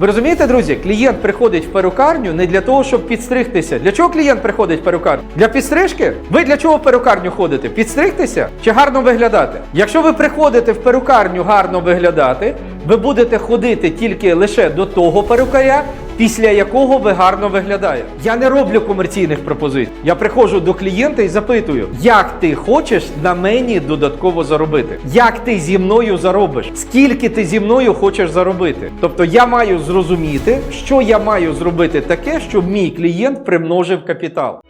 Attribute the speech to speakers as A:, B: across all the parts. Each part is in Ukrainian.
A: Ви розумієте, друзі? Клієнт приходить в перукарню не для того, щоб підстригтися. Для чого клієнт приходить в перукарню? Для підстрижки? Ви для чого в перукарню ходите? Підстригтися чи гарно виглядати? Якщо ви приходите в перукарню гарно виглядати, ви будете ходити тільки лише до того перукаря, після якого ви гарно виглядаєте. Я не роблю комерційних пропозицій. Я приходжу до клієнта і запитую, як ти хочеш на мені додатково заробити? Як ти зі мною заробиш? Скільки ти зі мною хочеш заробити? Тобто я маю зрозуміти, що я маю зробити таке, щоб мій клієнт примножив капітал.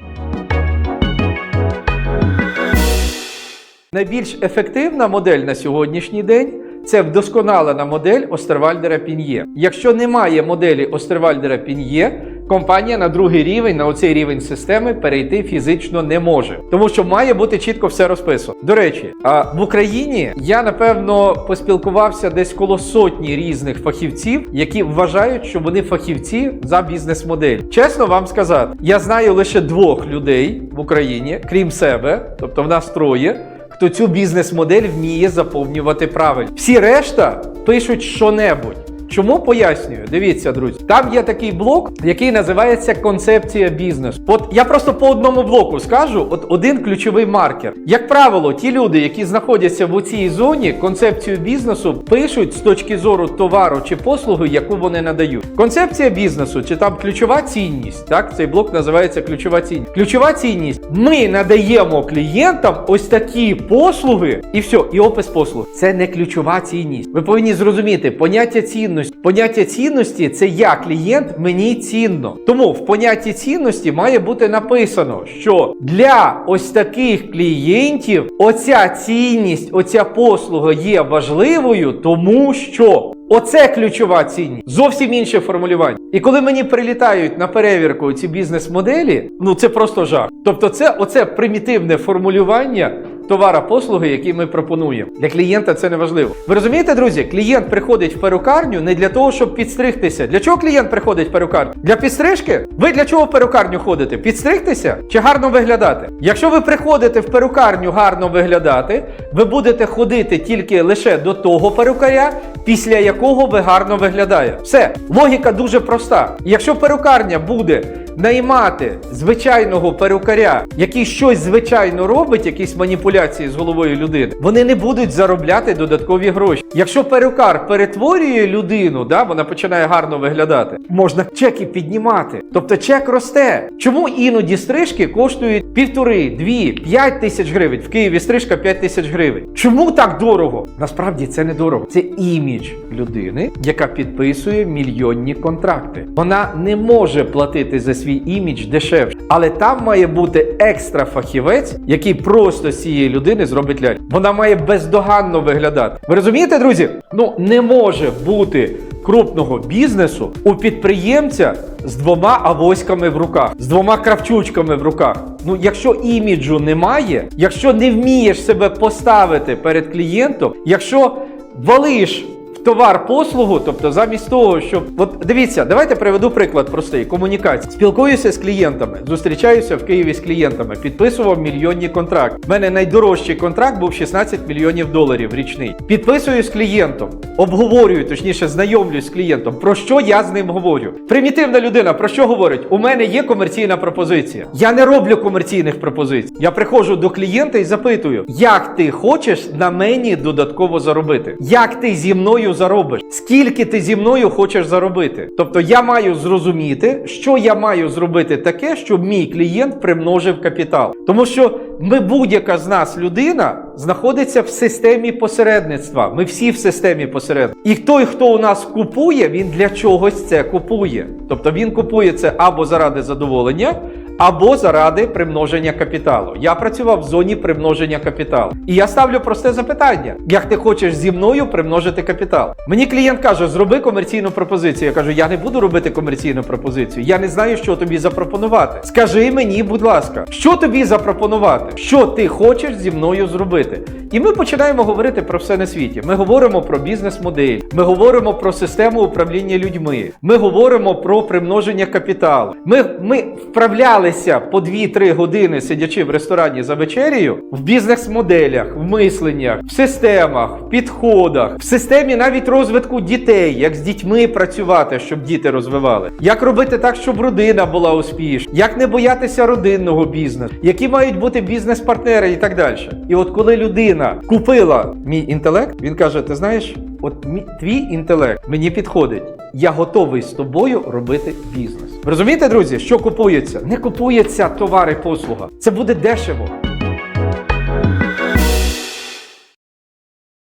A: Найбільш ефективна модель на сьогоднішній день це вдосконалена модель Остервальдера Пін'є. Якщо немає моделі Остервальдера Пін'є, компанія на другий рівень, на оцей рівень системи перейти фізично не може, тому що має бути чітко все розписано. До речі, а в Україні я напевно поспілкувався десь коло сотні різних фахівців, які вважають, що вони фахівці за бізнес-модель. Чесно вам сказати, я знаю лише двох людей в Україні, крім себе, тобто в нас троє хто цю бізнес-модель вміє заповнювати правильно. Всі решта пишуть що-небудь. Чому пояснюю? Дивіться, друзі, там є такий блок, який називається концепція бізнесу. От я просто по одному блоку скажу: от один ключовий маркер. Як правило, ті люди, які знаходяться в цій зоні, концепцію бізнесу пишуть з точки зору товару чи послуги, яку вони надають. Концепція бізнесу чи там ключова цінність. Так, цей блок називається ключова цінність. Ключова цінність. Ми надаємо клієнтам ось такі послуги, і все, і опис послуг. Це не ключова цінність. Ви повинні зрозуміти поняття цінності. Поняття цінності це я клієнт, мені цінно. Тому в понятті цінності має бути написано, що для ось таких клієнтів оця цінність, оця послуга є важливою, тому що. Оце ключова цінність. Зовсім інше формулювання. І коли мені прилітають на перевірку ці бізнес-моделі, ну це просто жах. Тобто, це оце примітивне формулювання товара послуги, які ми пропонуємо. Для клієнта це не важливо. Ви розумієте, друзі? Клієнт приходить в перукарню не для того, щоб підстригтися. Для чого клієнт приходить в перукарню? Для підстрижки? Ви для чого в перукарню ходите? Підстригтися чи гарно виглядати? Якщо ви приходите в перукарню гарно виглядати, ви будете ходити тільки лише до того перукаря, після якого ви гарно виглядаєте. Все, логіка дуже проста. Якщо перукарня буде наймати звичайного перукаря, який щось звичайно робить, якісь маніпуляції з головою людини, вони не будуть заробляти додаткові гроші. Якщо перукар перетворює людину, да, вона починає гарно виглядати, можна чеки піднімати. Тобто чек росте. Чому іноді стрижки коштують півтори, дві, п'ять тисяч гривень? В Києві стрижка 5 тисяч гривень. Чому так дорого? Насправді це не дорого. Це імідж людини, яка підписує мільйонні контракти. Вона не може платити за свій імідж дешевше, але там має бути екстра фахівець, який просто з людини зробить ляльку. Вона має бездоганно виглядати. Ви розумієте, друзі? Ну не може бути крупного бізнесу у підприємця з двома авоськами в руках, з двома кравчучками в руках. Ну, якщо іміджу немає, якщо не вмієш себе поставити перед клієнтом, якщо валиш товар послугу, тобто замість того, щоб от дивіться, давайте приведу приклад простий комунікації. Спілкуюся з клієнтами, зустрічаюся в Києві з клієнтами, підписував мільйонні контракти. У мене найдорожчий контракт був 16 мільйонів доларів річний. Підписую з клієнтом, обговорюю, точніше, знайомлюсь з клієнтом. Про що я з ним говорю? Примітивна людина про що говорить? У мене є комерційна пропозиція. Я не роблю комерційних пропозицій. Я приходжу до клієнта і запитую, як ти хочеш на мені додатково заробити? Як ти зі мною заробиш? Скільки ти зі мною хочеш заробити? Тобто я маю зрозуміти, що я маю зробити таке, щоб мій клієнт примножив капітал. Тому що ми будь-яка з нас людина знаходиться в системі посередництва. Ми всі в системі посередництва. І той, хто у нас купує, він для чогось це купує. Тобто він купує це або заради задоволення. Або заради примноження капіталу. Я працював в зоні примноження капіталу. І я ставлю просте запитання: як ти хочеш зі мною примножити капітал? Мені клієнт каже, зроби комерційну пропозицію. Я кажу, я не буду робити комерційну пропозицію. Я не знаю, що тобі запропонувати. Скажи мені, будь ласка, що тобі запропонувати? Що ти хочеш зі мною зробити? І ми починаємо говорити про все на світі. Ми говоримо про бізнес-модель, ми говоримо про систему управління людьми, ми говоримо про примноження капіталу. Ми, ми вправляли навчалися по 2-3 години, сидячи в ресторані за вечерею, в бізнес-моделях, в мисленнях, в системах, в підходах, в системі навіть розвитку дітей, як з дітьми працювати, щоб діти розвивали, як робити так, щоб родина була успішна, як не боятися родинного бізнесу, які мають бути бізнес-партнери і так далі. І от коли людина купила мій інтелект, він каже: Ти знаєш, от твій інтелект мені підходить. Я готовий з тобою робити бізнес. Розумієте, друзі, що купується? Не купується товар і послуга. Це буде дешево.